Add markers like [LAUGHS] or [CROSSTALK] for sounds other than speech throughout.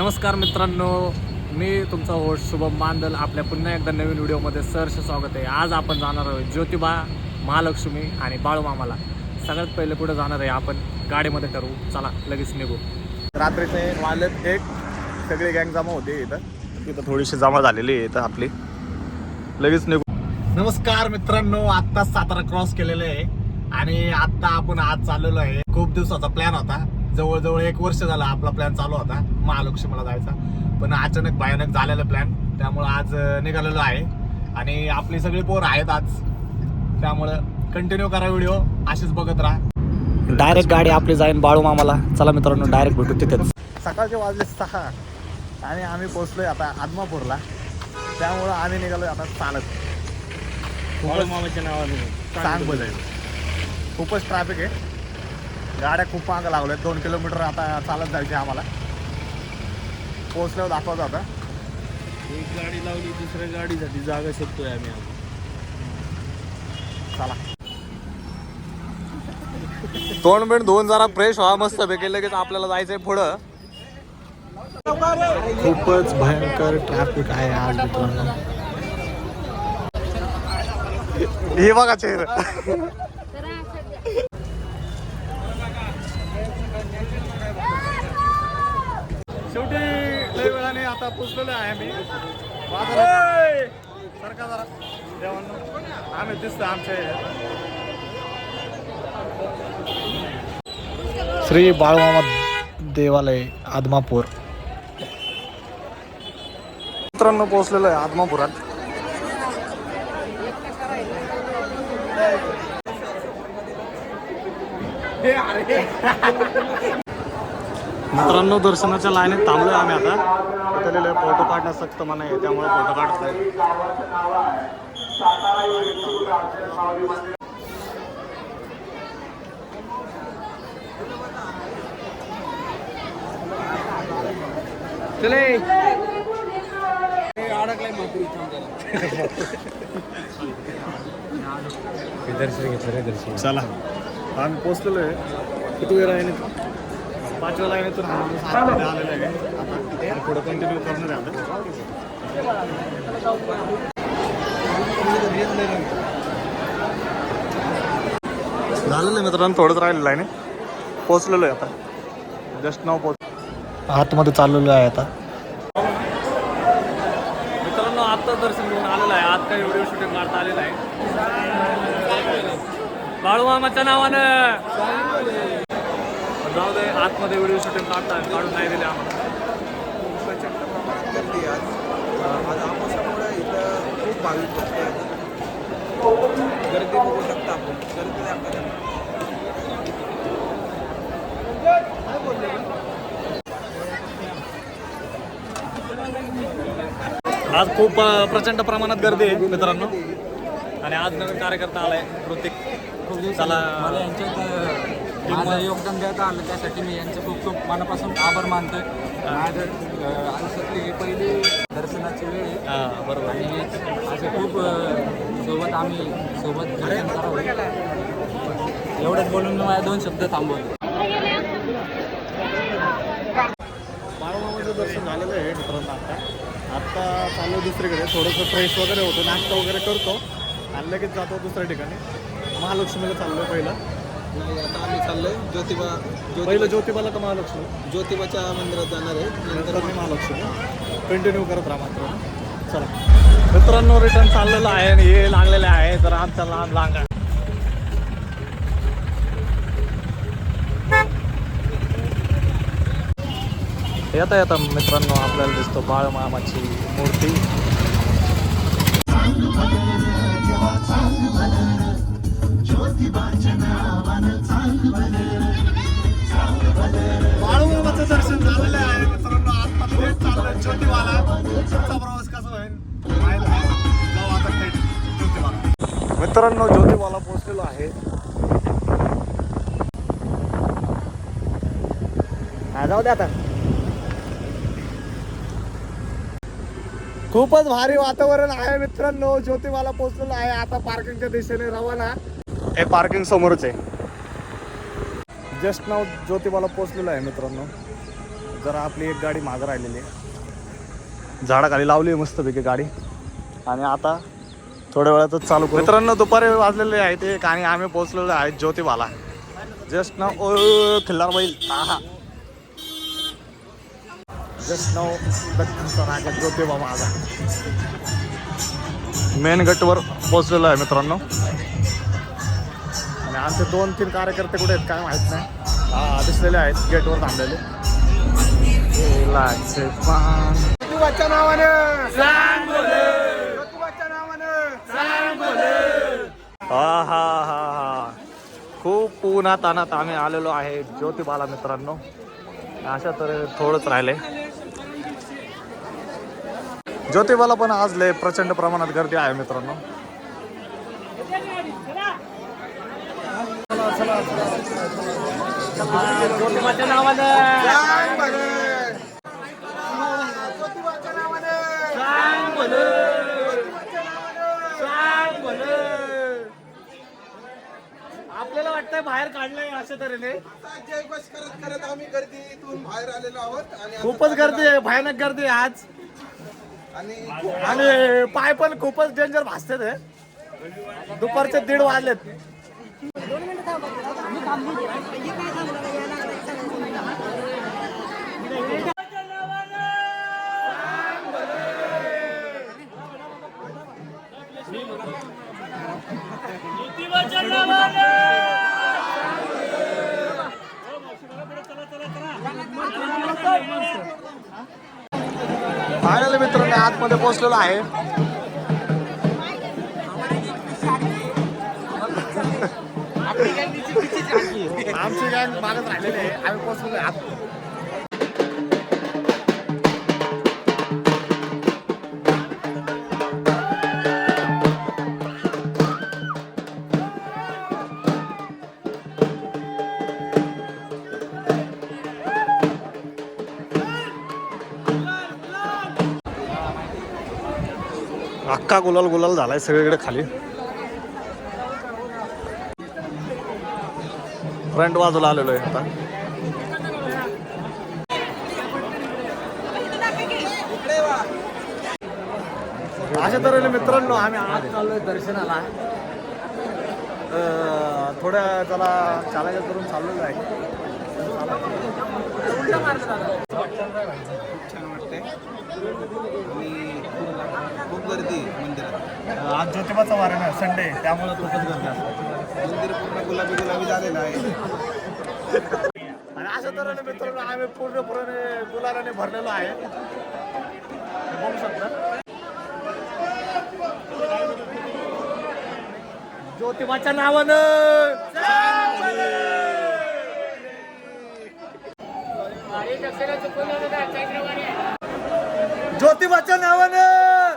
नमस्कार मित्रांनो मी तुमचा होस्ट शुभम मांदल आपल्या पुन्हा एकदा नवीन व्हिडिओमध्ये सहर्ष स्वागत आहे. आज आपण जाणार आहोत ज्योतिबा महालक्ष्मी आणि बाळूमामाला सगळ्यात पहिले कुठं जाणार आहे आपण? गाडीमध्ये ठरवू. चला लगेच निघू. रात्रीचे वाजलेत एक. सगळी गँग जमा होते इथं. तिथं थोडीशी जमा झालेली आहे इथं आपली. लगेच निघू. नमस्कार मित्रांनो आत्ता सातारा क्रॉस केलेले आहे. आणि आत्ता आपण आज चाललेलो आहे. खूप दिवसाचा प्लॅन होता. जवळजवळ एक वर्ष झाला आपला प्लॅन चालू होता. महालक्ष्मीला जायचा. पण अचानक भयानक झालेला प्लॅन त्यामुळं आज निघालेलो आहे. आणि आपली सगळी पोर आहेत आज. त्यामुळं कंटिन्यू करा व्हिडिओ असेच बघत राहा. डायरेक्ट गाडी आपली जाईन बाळूमामाला चला मित्रांनो डायरेक्ट भेटू तिथेच. सकाळचे वाजले सहा. आणि आम्ही पोचलोय आता आदमापूरला. त्यामुळं आम्ही निघालोय आता चालत. बाळूमामाच्या नावाने. सांग बजाय खूपच ट्रॅफिक आहे. गाड्या खूप मागं लागल्या. दोन किलोमीटर आता चालत जायचे आम्हाला. पोचल्यावर दाखवत आता. एक गाडी लावली दुसऱ्या गाडीसाठी जागा शोधतोय आम्ही चला. दोन मिनिट दोन जरा फ्रेश व्हा मस्त पैकी लगेच आपल्याला जायचंय पुढं. खूपच भयंकर ट्रॅफिक आहे आज मित्रांनो हे बघा चेहरा. शेवटी लय वेळाने आता पुसलेलो आहे मी सरका जरा देवांना आम्ही दिसतो आमच्या श्री बाळूमामा देवालय आदमापूर. मित्रांनो पोहोचलेलो आहे आदमापुरात. मित्रांनो दर्शनाच्या लाईनीत थांबलोय आम्ही आता. इथे लिहिलंय फोटो काढण्यास सक्त मना आहे त्यामुळे फोटो काढत नाही. चले. दर्शन घेतलं रे दर्शन. चला. आम्ही पोचलेलो आहे. किती वेळ आहे पाचव्या लाईनीतून आलेलं आहे. आता पुढे कंटिन्यू करणार आहे आता झालेलं आहे मित्रांनो थोडंच राहिलेलं आहे ना? पोचलेलो आहे आता. जस्ट नाव पोच आतमध्ये चाललेलो आहे आता. मित्रांनो आता दर्शन घेऊन आलेलं आहे. आज काही व्हिडिओ शूटिंग काढता आलेलं आहे. बाळूमामाच्या नावानं. जाऊ दे आतमध्ये व्हिडिओ शूटिंग काढता काढून नाही दिले आम्हाला. प्रचंड प्रमाणात गर्दी आहे आज. इथं खूप भाविक भक्त आहेत गर्दी बघू शकता आपण. गर्दी आज खूप प्रचंड प्रमाणात गर्दी आहे मित्रांनो. आणि आज नवीन कार्यकर्ता आलाय ऋतिक खूप दिवस चला. मला यांच्यात माझं योगदान देता आलं त्यासाठी मी यांचं खूप खूप मनापासून आभार मानतोय. माझं आयुष्यातली ही पहिली दर्शनाची वेळ आहे. बरोबर. आणि असे खूप सोबत आम्ही सोबत दर्शन करावं. एवढंच बोलून मी माझे दोन शब्द थांबवले बाळूमामाचं दर्शन झालेलं आहे मित्रांनो आता. आत्ता चालू दुसरीकडे. थोडंसं फ्रेश वगैरे होतो. नाश्ता वगैरे करतो. आणि लगेच जातो दुसऱ्या ठिकाणी. महालक्ष्मीला चाललोय पहिलं. नाही आता आम्ही चाललोय ज्योतिबा ज्योतिबा पहिलं ज्योतिबाला का महालक्ष्मी. ज्योतिबाच्या मंदिरात जाणार आहे. नंतर नंतर महालक्ष्मी. कंटिन्यू करत राहा मात्र. चला. मित्रांनो रिटर्न चाललेलं आहे आणि हे लागलेले आहे. तर आमचा लांब लांगा येता येता मित्रांनो आपल्याला दिसतो बाळमामाची मूर्ती. मित्रांनो ज्योतिबाला पोहोचलेलो आहे. हा जाऊ दे आता. खूपच भारी वातावरण आहे मित्रांनो ज्योतिबाला पोहोचलेलो आहे. आता पार्किंगच्या दिशेने रवाना. हे पार्किंग समोरच आहे. जस्ट नाव ज्योतिबाला पोहोचलेलो आहे मित्रांनो. जरा आपली एक गाडी मागं राहिलेली आहे. झाडाखाली लावली आहे मस्तपैकी गाडी. आणि आता थोड्या वेळातच चालू करू. मित्रांनो दुपारी वाजलेले आहेत एक आणि आम्ही पोहोचलेलो आहेत ज्योतिबाला. जस्ट नाव ओ खिल्लार बैल. हा जस्ट नाव ज्योतिबा माझा. मेन गटवर पोहोचलेलो आहे मित्रांनो. आणि आमचे दोन तीन कार्यकर्ते कुठे आहेत काय माहीत नाही. हा दिसलेले आहेत गेटवर थांबलेले. पान ज्योतिबाच्या नावानं ज्योतिबाच्या नावानं हा हा हा हा. खूप उन्हात अनात आम्ही आलेलो आहे ज्योतिबाला मित्रांनो. अशा तऱ्हे थोडंच राहिले. ज्योतिबाला पण आज लय प्रचंड प्रमाणात गर्दी आहे मित्रांनो. ज्योतिबाच्या नावानं सांग भले. ज्योतिबाच्या नावानं सांग भलं. ज्योतिबाच्या नावानं सांग भलं. आपल्याला वाटतंय बाहेर काढलंय अशा तऱ्हेने. आता जयघोष करत करत आम्ही गर्दीतून बाहेर आलेलो आहोत आणि आता खूपच गर्दी आहे भयानक गर्दी आहे आज. आणि आणि पाय पण खूपच डेंजर भासते ते दुपारचे दीड वाजलेत. फायनल मित्रांनो आतमध्ये पोहोचलेलो आहे. आमची गँग मागत राहिलेली आहे. आम्ही पोहोचलेलो आहे. आत का गुलाल गुलाल झालाय सगळीकडे खाली? फ्रंट बाजूला आलेलो आहे आता. अशा तऱ्हेने मित्रांनो आम्ही आज चाललोय दर्शनाला. थोड्या त्याला चालायचं करून चाललेलो आहे छान वाटतंय आणि खूप गर्दी मंदिरात आज ज्योतिबाचा वार आहे ना संडे त्यामुळे खूपच गर्दी असते मंदिर पूर्ण गुलाबी गुलाबी झालेलं आहे आणि अशा तऱ्हेने मित्रांनो आम्ही पूर्णपणे गुलालाने भरलेलो आहे बघू शकता ज्योतिबाच्या नावानं ज्योतिबाच्या नावानं!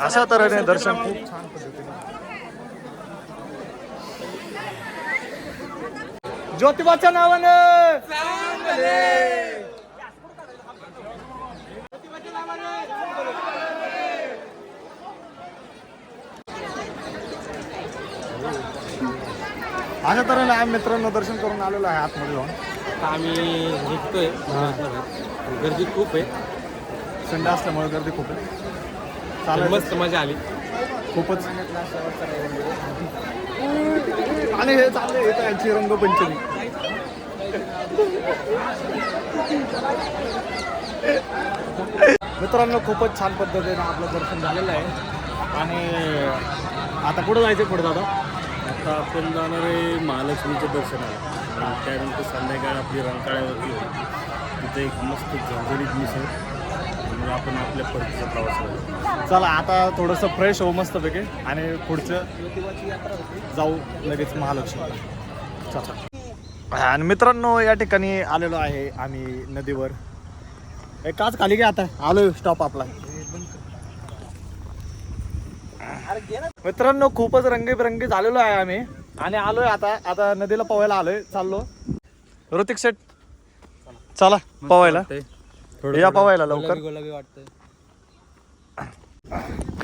अशा तऱ्हेने दर्शन खूप छान ज्योतिबाच्या नावानं. अशा तऱ्हेने आम्ही मित्रांनो दर्शन करून आलेलो आहे आतमध्ये जाऊन आम्ही निघतोय गर्दी खूप आहे. संडे असल्यामुळे गर्दी खूप आहे. चालेल. मस्त मजा आली. खूपच. आणि हे चालले येत यांची रंगपंचमी. मित्रांनो खूपच छान पद्धतीनं आपलं दर्शन झालेलं आहे. आणि आता कुठं जायचं पुढे दादा? आता आपण जाणार आहे महालक्ष्मीचं दर्शन आहे. त्यानंतर संध्याकाळ आपली रंकाळ्यावरती तिथे एक मस्त झणझणीत मिसळ. आपण आपल्या परतीचा प्रवास करू चला आता थोडंसं फ्रेश होऊ मस्तपैकी आणि पुढचं जाऊ लगेच महालक्ष्मीला. चला. आणि मित्रांनो या ठिकाणी आलेलो आहे आम्ही नदीवर. एक काच खाली घ्या आता. आलोय स्टॉप आपला. मित्रांनो खूपच रंगीबिरंगी झालेलो आहे आम्ही. आणि आलोय आता आता नदीला पवायला आलोय. चाललो. ऋतिक शेट चला पवायला या पवायला लवकर. गुलाबी वाटतंय.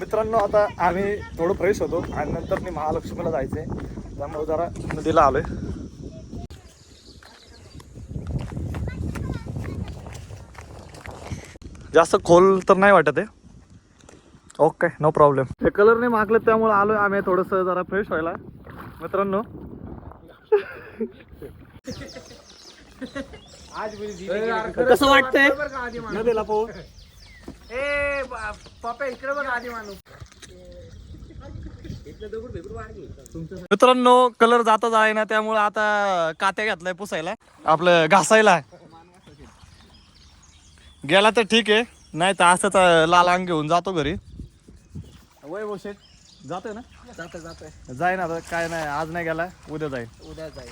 मित्रांनो आता आम्ही थोडं फ्रेश होतो आणि नंतर मी महालक्ष्मीला जायचंय. त्यामुळे जरा नदीला आलोय. जास्त खोल तर नाही वाटत आहे. ओके नो प्रॉब्लेम हे कलरने मागले त्यामुळे आलोय आम्ही थोडस जरा फ्रेश व्हायला. मित्रांनो. [LAUGHS] कसं वाटतंय? नदीला पाहू. ए पप्पा इकडे बघ आधी माणूस. मित्रांनो कलर जातच आहे ना त्यामुळे आता कात्या घातलाय पुसायला. आपलं घासायला. गेला तर ठीक आहे नाही तर असंच अं, लाल अंग घेऊन जातो घरी. वय बोशेट जातोय ना? जातोय जातोय. जाय ना आता काय नाही आज नाही गेला उद्या जाईल उद्या जाईल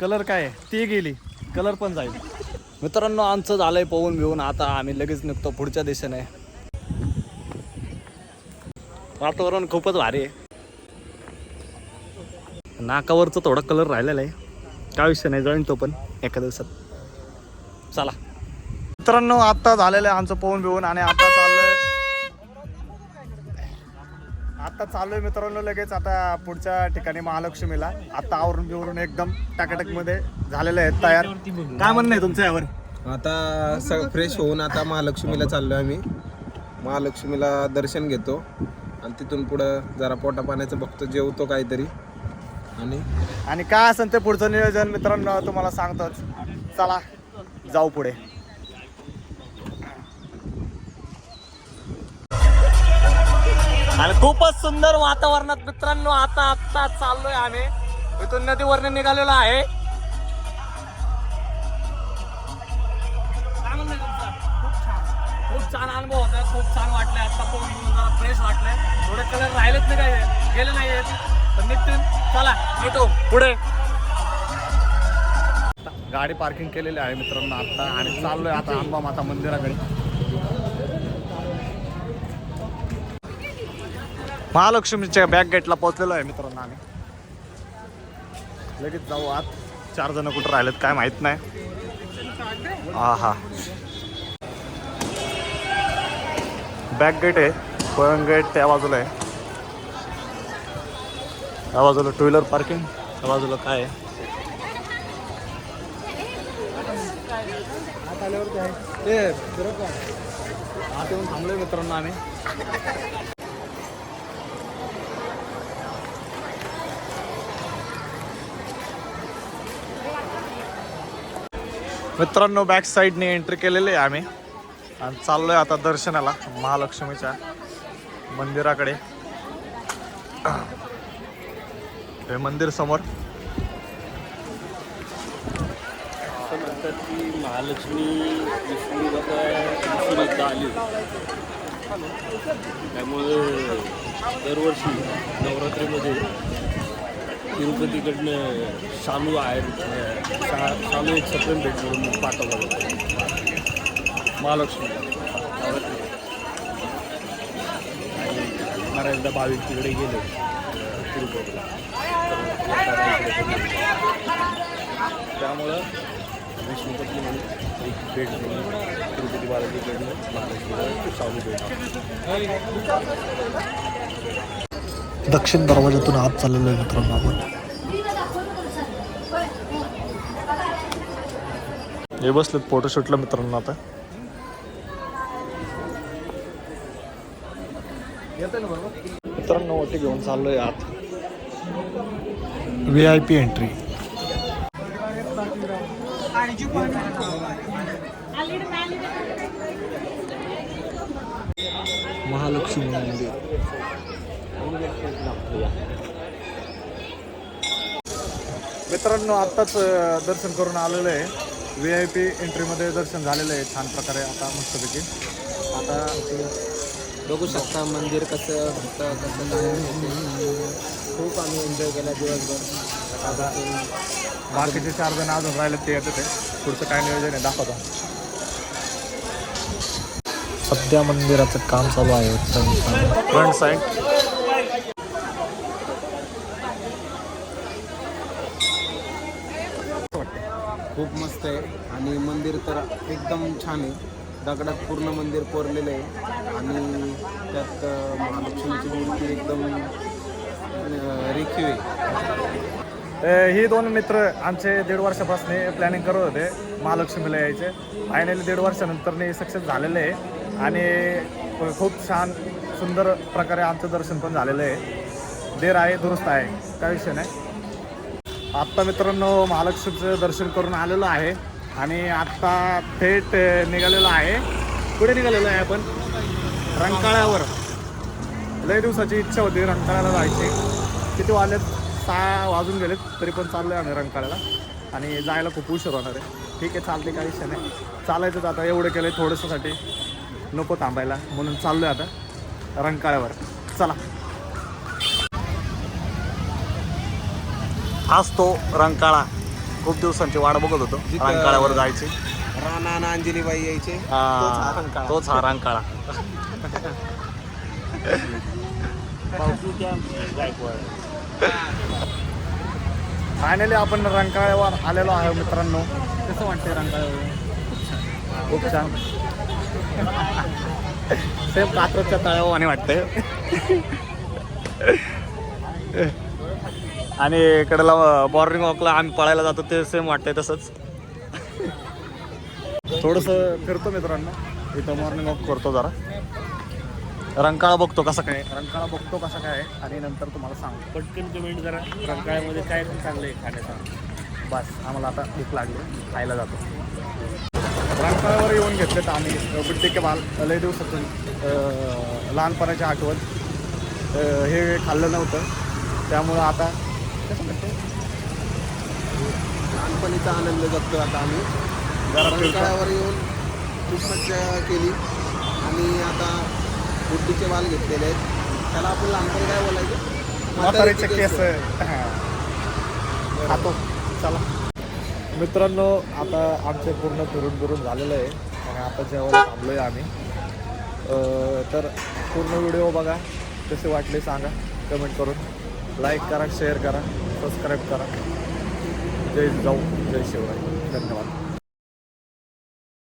कलर काय? ती गेली. कलर पण जाईल. मित्रांनो आमचं झालंय पाहून घेऊन आता आम्ही लगेच निघतो पुढच्या दिशेने. वातावरण खूपच भारी आहे. नाकावरचा थोडा कलर राहिलेला आहे. काय विषय नाही जाईन तो पण एका दिवसात. चला. मित्रांनो आता झालेलं आहे आमचं पोहून बिवून आणि आता आता चाललोय मित्रांनो लगेच. आता पुढच्या ठिकाणी महालक्ष्मीला. आता आवरून बिवरून एकदम टाकाटकमध्ये झालेले आहेत तयार. काय म्हणणं आहे तुमचं यावर? आता सगळं फ्रेश होऊन आता महालक्ष्मीला चाललो आम्ही. महालक्ष्मीला दर्शन घेतो. आणि तिथून पुढं जरा पोटा पाण्याचं बघतो जेवतो काहीतरी. आणि? आणि काय असेल ते पुढचं नियोजन मित्रांनो तुम्हाला सांगतोच. चला जाऊ पुढे. आणि खूपच सुंदर वातावरणात मित्रांनो आता आता चाललोय आम्ही. इथून नदीवरनं निघालेलो आहे. खूप छान खूप छान अनुभव होता खूप छान वाटलं आता पण जरा फ्रेश वाटलंय. थोडे कलर राहिलेच नाही काय गेले नाही आहेत. तर निघतील. चला येतो पुढे. गाडी पार्किंग केलेली आहे मित्रांनो आता. आणि चाललोय आता अंबा माता मंदिराकडे. महालक्ष्मीच्या बॅक गेटला पोहोचलेलो आहे मित्रांनो आम्ही. लगेच जाऊ आत. चार जण कुठं राहिलेत काय माहीत नाही. हा हा बॅक गेट आहे पळण गेट त्या बाजूला आहे. त्या बाजूला टू व्हीलर पार्किंग त्या बाजूला काय आहे? आत येऊन थांबलोय मित्रांनो आम्ही. मित्रांनो बॅक साईडने एंट्री केलेली आहे आम्ही. आणि चाललोय आता दर्शनाला महालक्ष्मीच्या मंदिराकडे. हे मंदिर समोर. असं म्हणतात की महालक्ष्मी विष्णू विष्णू एकदा आली. त्यामुळे दरवर्षी नवरात्रीमध्ये तिरुपतीकडनं शालू आहे शा शालू एक सप्रेम भेट म्हणून पाठवला जातो महालक्ष्मी. बऱ्याचदा भाविक तिकडे गेले. तिरुपतीला. त्यामुळं विष्णुपत्नी म्हणून एक भेट म्हणून तिरुपती बालाजीकडनं महालक्ष्मीला शालू भेट. दक्षिण दरवाजातून आत चाललेलो आहे मित्रांनो आपण. हे बसलेत फोटोशूटला मित्रांनो आता. मित्रांनो ओटी घेऊन चाललोय आत. V I P entry Mahalakshmi मंदिर. मित्रांनो आत्ताच दर्शन करून आलेलं आहे. व्ही आय पी एंट्रीमध्ये दर्शन झालेलं आहे छान प्रकारे आता मस्तपैकी. आता बघू शकता मंदिर कसं होतं कसं खूप आम्ही एन्जॉय केला दिवसभर. आता बाकीचे चार जण अजून राहिले ते येत ते. पुढचं काय नियोजन आहे दाखवतो. सध्या मंदिराचं काम चालू आहे फ्रंट साईड खूप मस्त आहे आणि मंदिर तर एकदम छान आहे. दगडात पूर्ण मंदिर कोरलेलं आहे आणि त्यात महालक्ष्मीची मूर्ती एकदम रेखीव आहे. ही दोन मित्र आमचे दीड वर्षापासून प्लॅनिंग करत होते महालक्ष्मीला यायचे. फायनली दीड वर्षानंतर सक्सेस झालेलं आहे. आणि खूप छान सुंदर प्रकारे आमचं दर्शन पण झालेलं आहे. देर आहे दुरुस्त आहे. काय विषय नाही. आत्ता मित्रांनो महालक्ष्मीचं दर्शन करून आलेलो आहे आणि आत्ता थेट निघालेलो आहे. कुठे निघालेलो आहे आपण? रंकाळ्यावर. लय दिवसाची इच्छा होती रंकाळ्याला जायची. किती वाजलेत? सहा वाजून गेलेत तरी पण चाललो आहे आम्ही रंकाळ्याला. आणि जायला खूप उशीर होणार आहे. ठीक आहे चालते काही विषय नाही. चालायचंच आता एवढं केलं आहे थोडंसंसाठी. नको थांबायला म्हणून चाललो आहे आता रंकाळ्यावर. चला. हाच तो रंकाळा. खूप दिवसांची वाट बघत होतो. जिथं- रंकाळ्यावर जायची. राणा आणि अंजलीबाई यायचे हा, तोच हा रंकाळा. फायनली आपण रंकाळ्यावर आलेलो आहे मित्रांनो. कसं वाटतंय रंकाळ्यावर? खूप छान. सेम कात्रजच्या तळ्यावाने वाटतंय. आणि इकडला मॉर्निंग वॉकला आम्ही पळायला जातो ते सेम वाटतंय तसंच. थोडंसं फिरतो मित्रांनो. इथं मॉर्निंग वॉक करतो जरा. रंकाळा बघतो कसा काय रंकाळा बघतो कसा काय आणि नंतर तुम्हाला सांगतो. पटकन कमेंट करा. रंकाळ्यामध्ये काय पण चांगलं आहे खाण्याचं. बस आम्हाला आता भूक लागली. खायला जातो. रंकाळ्यावर येऊन घेतलेत आम्ही. बिड्डे के बाल लय दिवसातून अं, लहानपणाची आठवण. हे खाल्लं नव्हतं. त्यामुळं आता कसं लहानपणीचा आनंद जगतो आता आम्ही. रंकाळ्यावर येऊन खूप मज्जा केली. आणि आता बुद्धीचे बाल घेतलेले आहेत. त्याला आपण लहानपणी काय बोलायचं? म्हातारीचे केस. चला. मित्रांनो आता आमचे पूर्ण फिरून फिरून झालेलं आहे. आणि आता जेवायला थांबलो आहे आम्ही. अं, तर पूर्ण व्हिडिओ बघा. कसे वाटले सांगा. कमेंट करून. लाईक करा शेअर करा सबस्क्राईब करा. जय जाऊ जय शिवराय. धन्यवाद.